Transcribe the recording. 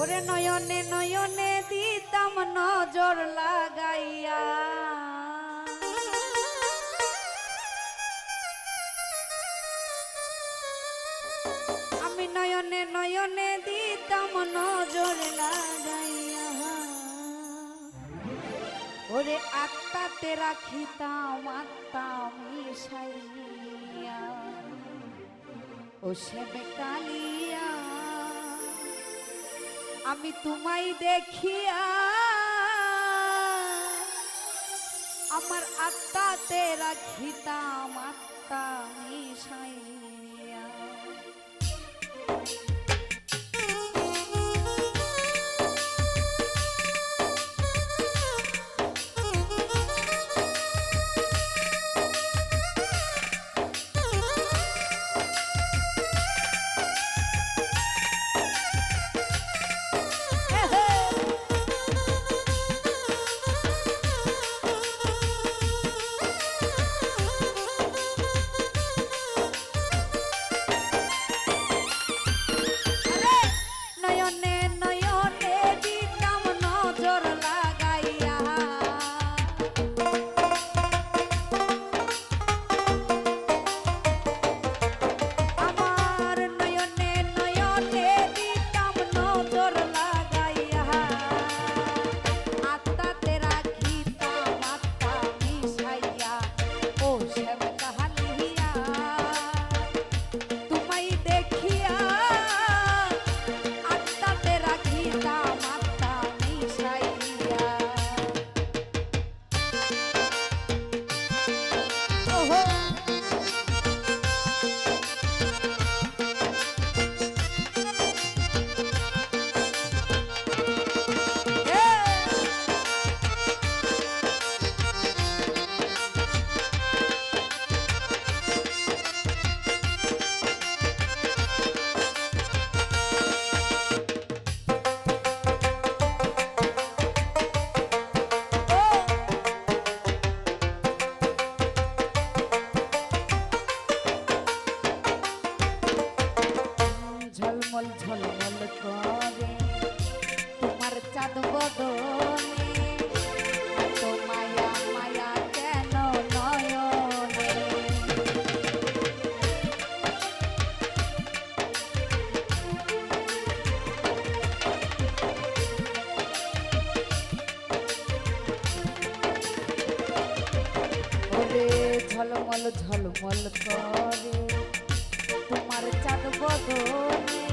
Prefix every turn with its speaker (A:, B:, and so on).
A: ওরে নয়নে নয়নে দিতাম নজর লাগাইয়া। আমি নয়নে নয়নে দিতাম নজর লাগাইয়া। ওরে আত্মাতে রাখিতাম, আত্মা মিশাইয়া। ও সেবে কালিয়া আমি তোমায় দেখিয়া আমার আত্মাতে রাখিতাম আত্মা মিশাইয়া। ঝলমল ঝলমল করে তোমার চাঁদ বদনে।